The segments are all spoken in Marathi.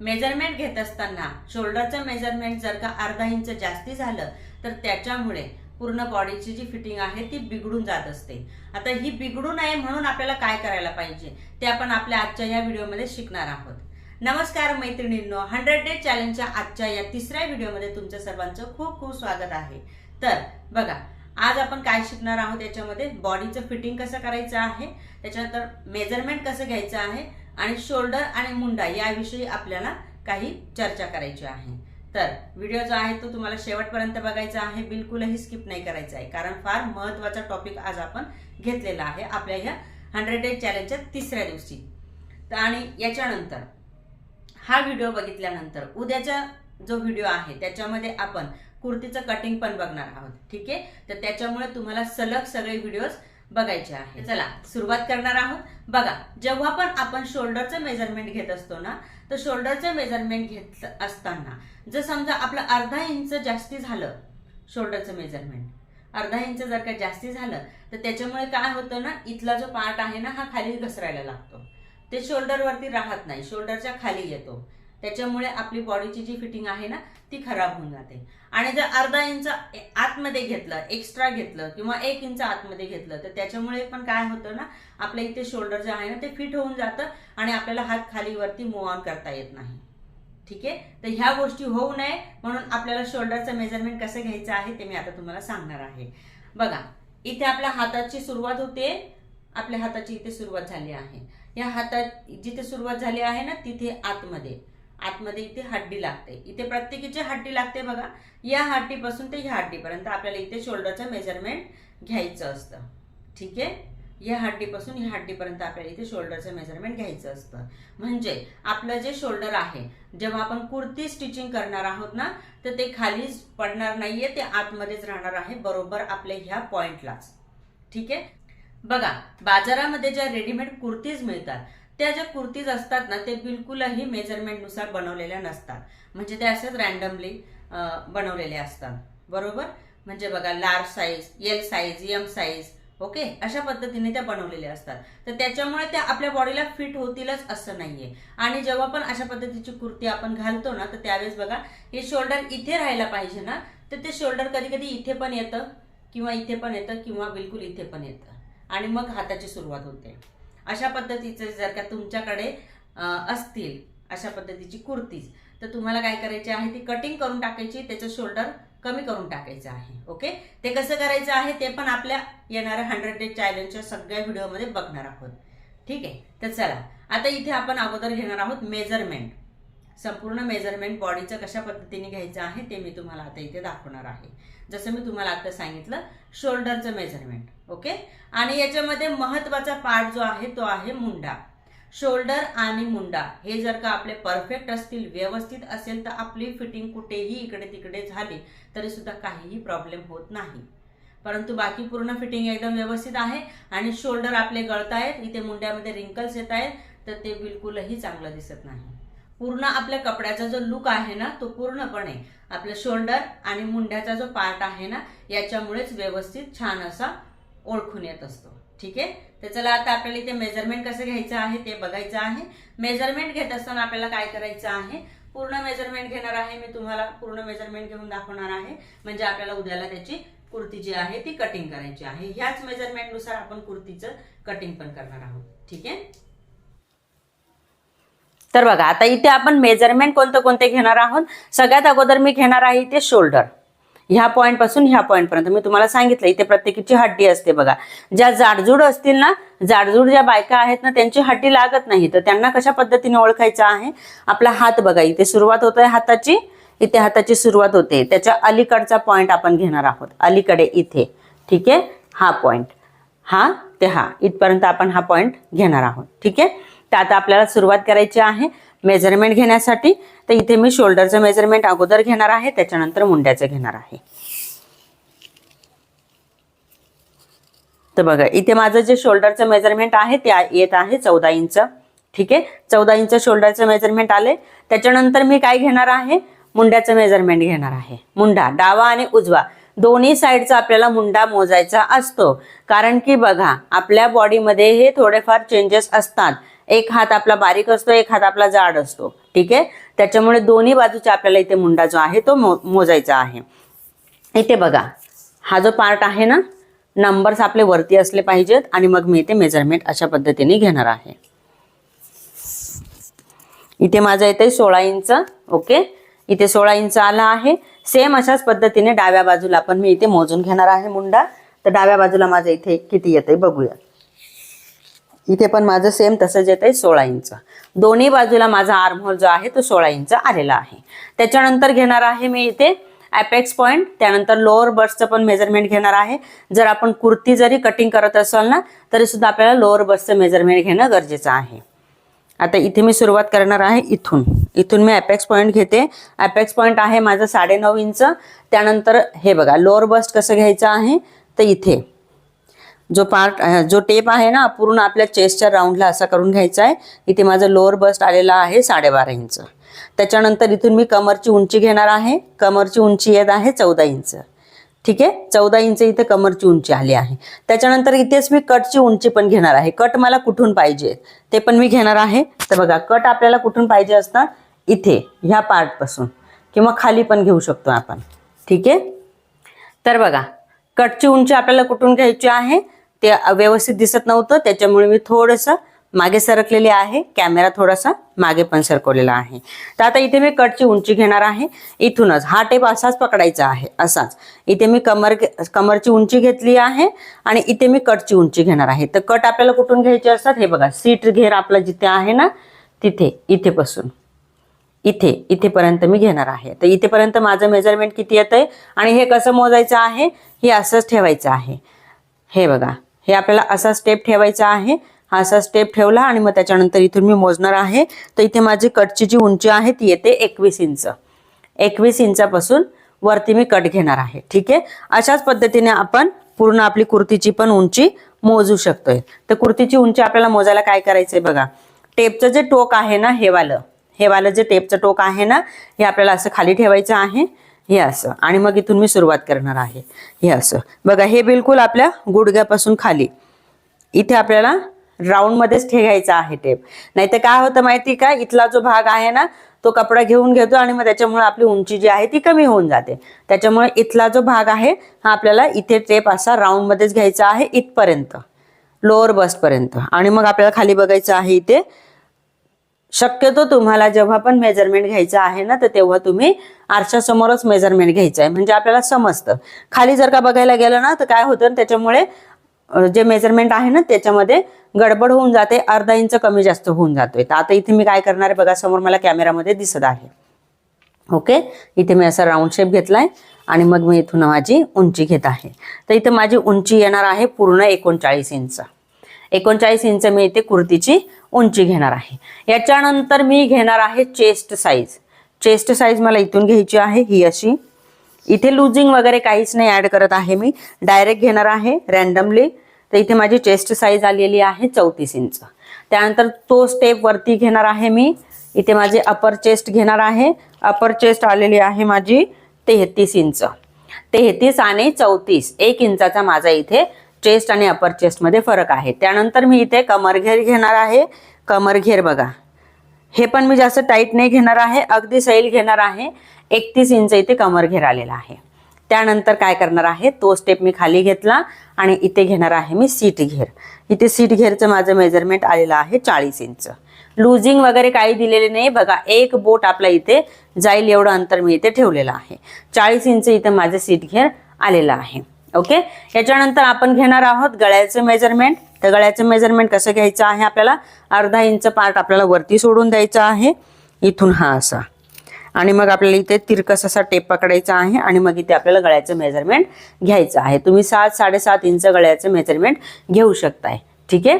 मेजरमेंट घेत असताना शोल्डरचं मेजरमेंट जर का अर्धा इंच जास्ती झालं तर त्याच्यामुळे पूर्ण बॉडीची जी फिटिंग आहे ती बिघडून जात असते. आता ही बिघडू नये म्हणून आपल्याला काय करायला पाहिजे ते आपण आपल्या आजच्या या व्हिडिओमध्ये शिकणार आहोत. नमस्कार मैत्रिणींनो हंड्रेड डे चॅलेंजच्या आजच्या या तिसऱ्या व्हिडिओमध्ये तुमचं सर्वांचं खूप खूप स्वागत आहे. तर बघा आज आपण काय शिकणार आहोत याच्यामध्ये बॉडीचं फिटिंग कसं करायचं आहे त्याच्यानंतर मेजरमेंट कसं घ्यायचं आहे आणि शोल्डर आणि मुंडा याविषयी आपल्याला काही चर्चा करायची आहे. तर व्हिडिओ जो आहे तो तुम्हाला शेवटपर्यंत बघायचा आहे. बिलकुलही स्किप नाही करायचा आहे. कारण फार महत्त्वाचा टॉपिक आज आपण घेतलेला आहे आपल्या ह्या हंड्रेड डे चॅलेंजच्या तिसऱ्या दिवशी. तर आणि याच्यानंतर हा व्हिडिओ बघितल्यानंतर उद्याचा जो व्हिडिओ आहे त्याच्यामध्ये आपण कुर्तीचं कटिंग पण बघणार आहोत. ठीक आहे? तर त्याच्यामुळे तुम्हाला सलग सगळे व्हिडिओज बघायचे आहे. चला सुरुवात करणार आहोत. बघा जेव्हा पण आपण शोल्डरचं मेजरमेंट घेत असतो ना तर शोल्डरचं मेजरमेंट घेत असताना जर समजा आपलं अर्धा इंच जास्ती झालं शोल्डरचं मेजरमेंट अर्धा इंच जर का जास्ती झालं तर त्याच्यामुळे काय होतं ना इथला जो पार्ट आहे ना हा खाली घसरायला लागतो. ते शोल्डरवरती राहत नाही शोल्डरच्या खाली येतो. त्याच्यामुळे आपली बॉडीची जी फिटिंग आहे ना ती खराब होऊन जाते. आणि जर अर्धा इंच आतमध्ये घेतलं एक्स्ट्रा घेतलं किंवा एक इंच आतमध्ये घेतलं तर त्याच्यामुळे पण काय होतं ना आपल्या इथे शोल्डर जे आहे ना ते फिट होऊन जातं आणि आपल्याला हात खालीवरती मूव ऑन करता येत नाही. ठीक आहे? तर ह्या गोष्टी होऊ नये म्हणून आपल्याला शोल्डरचं मेजरमेंट कसं घ्यायचं आहे ते मी आता तुम्हाला सांगणार आहे. बघा इथे आपल्या हाताची सुरुवात होते आपल्या हाताची इथे सुरुवात झाली आहे. या हातात जिथे सुरुवात झाली आहे ना तिथे आतमध्ये. आतमध्ये इथे हड्डी लागते. इथे प्रत्येकीची हड्डी लागते बघा. या हड्डीपासून ते ह्या हड्डीपर्यंत आपल्याला इथे शोल्डरचं मेजरमेंट घ्यायचं असतं. ठीक आहे? या हड्डीपासून ह्या हड्डीपर्यंत आपल्याला इथे शोल्डरचं मेजरमेंट घ्यायचं असतं. म्हणजे आपलं जे शोल्डर आहे जेव्हा आपण कुर्ती स्टिचिंग करणार आहोत ना तर ते खालीच पडणार नाहीये ते आतमध्येच राहणार आहे बरोबर आपल्या ह्या पॉइंटलाच ठीक आहे? बघा बाजारामध्ये ज्या रेडीमेड कुर्तीज मिळतात त्या ज्या कुर्तीज असतात ना ते बिलकुलही मेजरमेंटनुसार बनवलेल्या नसतात. म्हणजे ते असेच रॅन्डमली बनवलेले असतात. बरोबर? म्हणजे बघा large size L size M size okay अशा पद्धतीने त्या बनवलेल्या असतात. तर त्याच्यामुळे त्या आपल्या बॉडीला फिट होतीलच असं नाहीये. आणि जेव्हा पण अशा पद्धतीची कुर्ती आपण घालतो ना तर त्यावेळेस बघा हे शोल्डर इथे राहायला पाहिजे ना तर ते शोल्डर कधी कधी इथे पण येतं किंवा इथे पण येतं किंवा बिलकुल इथे पण येतं. आणि मग हाताची सुरुवात होते. अशा पद्धतीचे जर का तुमच्याकडे असतील अशा पद्धतीची कुर्तीज तर तुम्हाला काय करायची आहे ती कटिंग करून टाकायची त्याचं शोल्डर कमी करून टाकायचं आहे ओके? ते कसं करायचं आहे ते पण आपल्या येणाऱ्या हंड्रेड डे चॅलेंजच्या सगळ्या व्हिडिओमध्ये बघणार आहोत. ठीक आहे? तर चला आता इथे आपण अगोदर घेणार आहोत मेजरमेंट संपूर्ण मेजरमेंट बॉडीचं कशा पद्धतीने घ्यायचं आहे ते मी तुम्हाला आता इथे दाखवणार आहे. जसं मी तुम्हाला आता सांगितलं शोल्डरचं मेजरमेंट ओके आणि याच्यामध्ये महत्त्वाचा पार्ट जो आहे तो आहे मुंडा. शोल्डर आणि मुंडा हे जर का आपले परफेक्ट असतील व्यवस्थित असेल तर आपली फिटिंग कुठेही इकडे तिकडे झाली तरी सुद्धा काहीही प्रॉब्लेम होत नाही. परंतु बाकी पूर्ण फिटिंग एकदम व्यवस्थित आहे आणि शोल्डर आपले गळतायत इथे मुंड्यामध्ये रिंकल्स येत आहेत तर ते बिलकुलही चांगलं दिसत नाही. पूर्ण आपल्या कपड्याचा जो लुक आहे ना तो पूर्णपणे आपलं शोल्डर आणि मुंड्याचा जो पार्ट आहे ना याच्यामुळेच व्यवस्थित छान असा ओळखून येत असतो. ठीक आहे? तर चला आता आपल्याला इथे मेजरमेंट कसं घ्यायचं आहे ते बघायचं आहे. मेजरमेंट घेत असताना आपल्याला काय करायचं आहे? पूर्ण मेजरमेंट घेणार आहे मी तुम्हाला. पूर्ण मेजरमेंट घेऊन दाखवणार आहे. म्हणजे आपल्याला उद्याला त्याची कुर्ती जी आहे ती कटिंग करायची आहे. ह्याच मेजरमेंटनुसार आपण कुर्तीचं कटिंग पण करणार आहोत. ठीक आहे? तर बघा आता इथे आपण मेजरमेंट कोणते कोणते घेणार आहोत? सगळ्यात अगोदर मी घेणार आहे इथे शोल्डर ह्या पॉईंटपासून ह्या पॉईंटपर्यंत मी तुम्हाला सांगितलं इथे प्रत्येकीची हड्डी असते बघा. ज्या जाडजूड असतील ना जाडजूड ज्या बायका आहेत ना त्यांची हड्डी लागत नाही. तर त्यांना कशा पद्धतीने ओळखायचं आहे? आपला हात बघा इथे सुरुवात होत आहे हाताची. इथे हाताची सुरुवात होते. त्याच्या अलीकडचा पॉईंट आपण घेणार आहोत. अलीकडे इथे. ठीक आहे? हा पॉईंट हा ते हा. इथपर्यंत आपण हा पॉईंट घेणार आहोत. ठीक आहे? तर आता आपल्याला सुरुवात करायची आहे मेजरमेंट घेण्यासाठी. तर इथे मी शोल्डरचं मेजरमेंट अगोदर घेणार आहे त्याच्यानंतर मुंड्याचं घेणार आहे. तर बघा इथे माझं जे शोल्डरचं मेजरमेंट आहे ते येत आहे चौदा इंच. ठीक आहे? चौदा इंच शोल्डरचं मेजरमेंट आले त्याच्यानंतर मी काय घेणार आहे? मुंड्याचं मेजरमेंट घेणार आहे. मुंडा डावा आणि उजवा. दोन्ही साईडचा आपल्याला मुंडा मोजायचा असतो. कारण की बघा आपल्या बॉडीमध्ये हे थोडेफार चेंजेस असतात. एक हात आपला बारीक असतो एक हात आपला जाड असतो. ठीक आहे? त्याच्यामुळे दोन्ही बाजूचा आपल्याला इथे मुंडा जो आहे तो मो मोजायचा आहे. इथे बघा हा जो पार्ट आहे ना नंबर्स आपले वरती असले पाहिजेत आणि मग मी इथे मेजरमेंट अशा पद्धतीने घेणार आहे. इथे माझं येते सोळा इंच ओके? इथे सोळा इंच आला आहे. सेम अशाच पद्धतीने डाव्या बाजूला पण मी इथे मोजून घेणार आहे मुंडा. तर डाव्या बाजूला माझं इथे किती येते बघूया इथे पण माझं सेम तसंच येत आहे सोळा इंच दोन्ही बाजूला माझा आर्महोल जो आहे तो सोळा इंच आलेला आहे. त्याच्यानंतर घेणार आहे मी इथे ॲपेक्स पॉईंट त्यानंतर लोअर बर्सचं पण मेजरमेंट घेणार आहे. जर आपण कुर्ती जरी कटिंग करत असाल ना तरी सुद्धा आपल्याला लोअर बर्सचं मेजरमेंट घेणं गरजेचं आहे. आता इथे मी सुरुवात करणार आहे इथून. इथून मी ॲपेक्स पॉईंट घेते. ॲपेक्स पॉईंट आहे माझं साडेनऊ इंच त्यानंतर हे बघा लोअर बस्ट कसं घ्यायचं आहे? तर इथे. जो पार्ट जो टेप आहे ना पूर्ण आपल्या चेस्टच्या राऊंडला असा करून घ्यायचा आहे. इथे माझं लोअर बस्ट आलेला आहे साडेबारा इंच. त्याच्यानंतर इथून मी कमरची उंची घेणार आहे. कमरची उंची येत आहे चौदा इंच. ठीक आहे? चौदा इंच इथे कमरची उंची आली आहे. त्याच्यानंतर इथेच मी कटची उंची पण घेणार आहे. कट मला कुठून पाहिजे? ते पण मी घेणार आहे. तर बघा कट आपल्याला कुठून पाहिजे असतात इथे ह्या पार्टपासून किंवा खाली पण घेऊ शकतो आपण. ठीक आहे? तर बघा कटची उंची आपल्याला कुठून घ्यायची आहे? ते व्यवस्थित दिसत नव्हतं. त्याच्यामुळे मी थोडंसं मागे सरकलेले आहे. कॅमेरा थोडासा मागे पण सरकवलेला आहे. तर आता इथे मी कटची उंची घेणार आहे. इथूनच हा टेप असाच पकडायचा आहे. असाच. इथे मी कमर कमरची उंची घेतली आहे आणि इथे मी कटची उंची घेणार आहे. तर कट आपल्याला कुठून घ्यायचे असतात? हे बघा सीट घेर आपला जिथे आहे ना तिथे इथेपासून इथे इथेपर्यंत मी घेणार आहे. तर इथेपर्यंत माझं मेजरमेंट किती येतं आहे आणि हे कसं मोजायचं आहे? हे असंच ठेवायचं आहे. हे बघा. हे आपल्याला असा स्टेप ठेवायचा आहे. हा असा स्टेप ठेवला आणि मग त्याच्यानंतर इथून मी मोजणार आहे. तर इथे माझी कटची जी उंची आहे ती येते एकवीस इंच. एकवीस इंचापासून वरती मी कट घेणार आहे. ठीक आहे? अशाच पद्धतीने आपण पूर्ण आपली कुर्तीची पण उंची मोजू शकतोय. तर कुर्तीची उंची आपल्याला मोजायला काय करायचंय बघा. टेपचं जे टोक आहे ना हेवालं हेवालं हे जे टेपचं टोक आहे ना हे आपल्याला असं खाली ठेवायचं आहे. हे असं. आणि मग इथून मी सुरुवात करणार आहे. हे असं. बघा हे बिलकुल आपल्या गुडघ्यापासून खाली. इथे आपल्याला राऊंडमध्येच ठेवायचा आहे टेप. नाहीतर काय होतं माहिती का? इथला जो भाग आहे ना तो कपडा घेऊन घेतो आणि मग त्याच्यामुळे आपली उंची जी आहे ती कमी होऊन जाते. त्याच्यामुळे इथला जो भाग आहे हा आपल्याला इथे टेप असा राऊंडमध्येच घ्यायचा आहे इथपर्यंत. लोअर बसपर्यंत आणि मग आपल्याला खाली बघायचं आहे इथे शक्यतो तुम्हाला जेव्हा पण मेजरमेंट घ्यायचं आहे ना तर तेव्हा तुम्ही आरशासमोरच मेजरमेंट घ्यायचं आहे. म्हणजे आपल्याला समजतं. खाली जर का बघायला गेलं ना तर काय होतं? त्याच्यामुळे जे मेजरमेंट आहे ना त्याच्यामध्ये गडबड होऊन जाते अर्धा इंच कमी जास्त होऊन जातोय. तर आता इथे मी काय करणार आहे? बघा समोर मला कॅमेरामध्ये दिसत आहे. ओके? इथे मी असा राऊंड शेप घेतलाय आणि मग मी इथून माझी उंची घेत आहे. तर इथे माझी उंची येणार आहे पूर्ण एकोणचाळीस इंच एकोणचाळीस इंच मी इथे कुर्तीची उंची घेणार आहे. याच्यानंतर मी घेणार आहे चेस्ट साईज चेस्ट साईज मला इथून घ्यायची आहे ही अशी. इथे लुजिंग वगैरे काहीच नाही ऍड करत आहे मी. डायरेक्ट घेणार आहे रॅन्डमली तर इथे माझी चेस्ट साईज आलेली आहे चौतीस इंच. त्यानंतर तो स्टेप वरती घेणार आहे मी. इथे माझे अपर चेस्ट घेणार आहे. अपर चेस्ट आलेली आहे माझी तेहतीस इंच. तेहतीस आणि चौतीस एक इंचाचा माझा इथे चेस्ट आणि अपर चेस्टमध्ये फरक आहे. त्यानंतर मी इथे कमरघेर घेणार आहे. कमरघेर बघा. हे पण मी जास्त टाईट नाही घेणार आहे. अगदी सैल घेणार आहे. एकतीस इंच इथे कमरघेर आलेला आहे. त्यानंतर काय करणार आहे? तो स्टेप मी खाली घेतला आणि इथे घेणार आहे मी सीट घेर. इथे सीट घेरचं माझं मेजरमेंट आलेलं आहे चाळीस इंच. लुझिंग वगैरे काही दिलेले नाही. बघा एक बोट आपल्या इथे जाईल एवढं अंतर मी इथे ठेवलेलं आहे. चाळीस इंच इथे माझं सीट घेर आलेलं आहे. ओके? याच्यानंतर आपण घेणार आहोत गळ्याचं मेजरमेंट तर गळ्याचं मेजरमेंट कसं घ्यायचं आहे आपल्याला? अर्धा इंच पार्ट आपल्याला वरती सोडून द्यायचा आहे. इथून हा असा. आणि मग आपल्याला इथे तिरकस असा टेप पकडायचा आहे आणि मग इथे आपल्याला गळ्याचं मेजरमेंट घ्यायचं आहे. तुम्ही सात साडेसात इंच गळ्याचं मेजरमेंट घेऊ शकताय. ठीक आहे?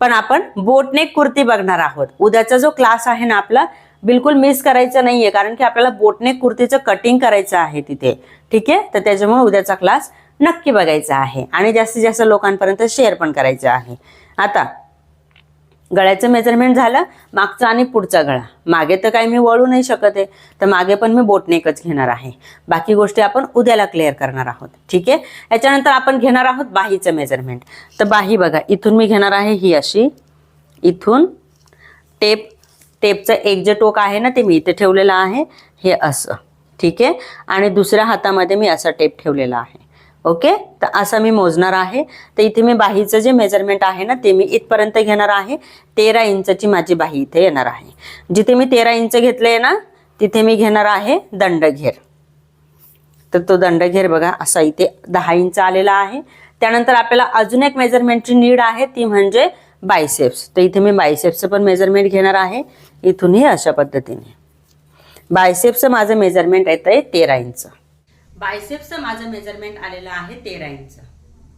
पण आपण बोटनेक कुर्ती बघणार आहोत. उद्याचा जो क्लास आहे ना आपला बिलकुल मिस करायचं नाहीये कारण की आपल्याला बोटनेक कुर्तीचं कटिंग करायचं आहे तिथे. ठीक आहे? तर त्याच्यामुळे उद्याचा क्लास नक्की बघायचा आहे. आणि जास्तीत जास्त लोकांपर्यंत शेअर पण करायचं आहे. आता गळ्याचं मेजरमेंट झालं मागचा आणि पुढचा गळा. मागे तर काही मी वळू नाही शकत आहे तर मागे पण मी बोटनेकच घेणार आहे. बाकी गोष्टी आपण उद्याला क्लिअर करणार आहोत. ठीक आहे? याच्यानंतर आपण घेणार आहोत बाहीचं मेजरमेंट तर बाही बघा इथून मी घेणार आहे ही अशी. इथून टेप टेपचं एक जे टोक आहे ना ते मी इथे ठेवलेलं आहे. हे असं. ठीक आहे? आणि दुसऱ्या हातामध्ये मी असा टेप ठेवलेला आहे. ओके? तर असं मी मोजणार आहे. तर इथे मी बाहीचं जे मेजरमेंट आहे ना ते मी इथपर्यंत घेणार आहे. तेरा इंचची माझी बाही इथे येणार आहे. जिथे मी तेरा इंच घेतले ना तिथे मी घेणार आहे दंडघेर. तर तो दंडघेर बघा असा इथे दहा इंच आलेला आहे. त्यानंतर आपल्याला अजून एक मेजरमेंटची नीड आहे ती म्हणजे बायसेप्स तर इथे मी बायसेप्सचं पण मेजरमेंट घेणार आहे. इथूनही अशा पद्धतीने. बायसेप्सचं माझं मेजरमेंट येतं आहे तेरा इंच. बायसेपचं माझं मेजरमेंट आलेलं आहे तेरा इंच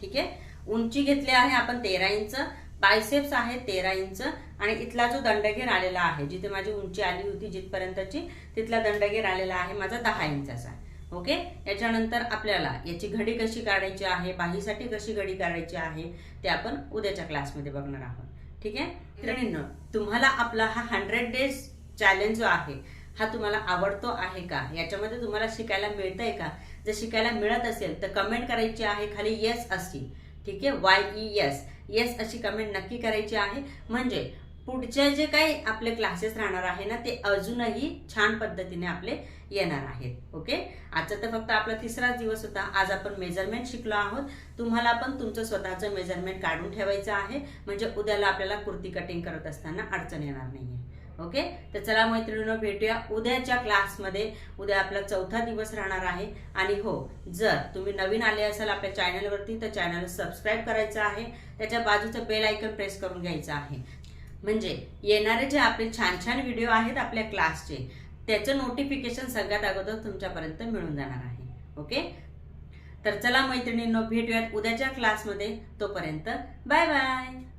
ठीक आहे? उंची घेतली आहे आपण तेरा इंच बायसेप्स आहे तेरा इंच आणि इथला जो दंडघेर आलेला आहे जिथे माझी उंची आली होती जिथपर्यंतची तिथला दंडघेर आलेला आहे माझा दहा इंचाचा. ओके? याच्यानंतर आपल्याला याची घडी कशी काढायची आहे बाहीसाठी कशी घडी काढायची आहे ते आपण उद्याच्या क्लासमध्ये बघणार आहोत. ठीक आहे? मित्रांनो तुम्हाला आपला हा हंड्रेड डेज चॅलेंज जो आहे हा तुम्हाला आवडतो आहे का? याच्यामध्ये तुम्हाला शिकायला मिळतंय का? जर शिकायला मिळत असेल तर कमेंट करायची आहे खाली येस अशी. ठीक आहे? वाय ई येस येस अशी कमेंट नक्की करायची आहे. म्हणजे पुढचे जे काही आपले क्लासेस राहणार आहे ना ते अजूनही छान पद्धतीने आपले येणार आहेत. ओके आजचा तर फक्त आपला तिसराच दिवस होता. आज आपण मेजरमेंट शिकलो आहोत. तुम्हाला पण तुमचं स्वतःचं मेजरमेंट काढून ठेवायचं आहे. म्हणजे उद्याला आपल्याला कुर्ती कटिंग करत असताना अडचण येणार नाहीये. ओके? तर चला मैत्रिणीनं भेटूया उद्याच्या क्लासमध्ये. उद्या आपला चौथा दिवस राहणार आहे. आणि हो जर तुम्ही नवीन आले असाल आपल्या चॅनलवरती तर चॅनल सबस्क्राईब करायचं आहे. त्याच्या बाजूचं बेल आयकन प्रेस करून घ्यायचं आहे. म्हणजे येणारे जे आपले छान छान व्हिडिओ आहेत आपल्या क्लासचे त्याचं नोटिफिकेशन सगळ्यात अगोदर तुमच्यापर्यंत मिळून जाणार आहे. ओके? तर चला मैत्रिणींनो भेटूयात उद्याच्या क्लासमध्ये. तोपर्यंत बाय बाय.